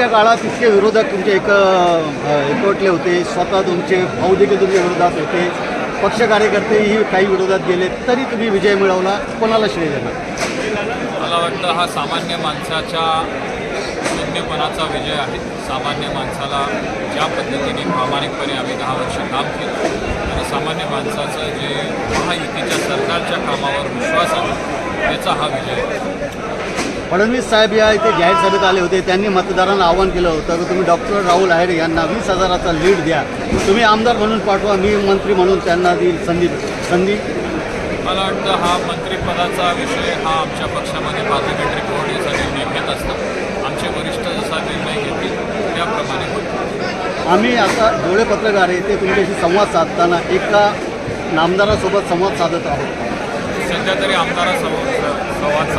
सुरुवातीच्या काळात इतके विरोधक तुमचे एक एकवटले होते स्वतः तुमचे भाऊ देखील तुमच्या विरोधात होते पक्ष कार्यकर्तेही काही विरोधात गेले तरी तुम्ही विजय मिळवला कोणाला श्रेय देणार? मला वाटतं हा सामान्य माणसाच्या शून्यपणाचा विजय आहे. सामान्य माणसाला ज्या पद्धतीने प्रामाणिकपणे आम्ही दहा वर्ष काम केलं आणि सामान्य माणसाचं जे महायुतीच्या सरकारच्या कामावर विश्वास आहे त्याचा हा विजय आहे. फडणवीस साहेब या इथे जाहीर सभेत आले होते. त्यांनी मतदारांना आवाहन केलं होतं की तुम्ही डॉक्टर राहुल आहेर यांना वीस हजाराचा लीड द्या. तुम्ही आमदार म्हणून पाठवा मी मंत्री म्हणून त्यांना देईल संधी संधी. मला वाटतं हा मंत्रिपदाचा विषय हा आमच्या पक्षामध्ये पार्लमेंटरी कोर्ट निर्णय घेत असतात आमचे वरिष्ठ जसा निर्णय घेतील त्याप्रमाणे आम्ही आता डोळे पत्रकार आहे ते तुमच्याशी संवाद साधताना एका नामदारासोबत संवाद साधत आहोत. सध्या तरी आमदारा संवाद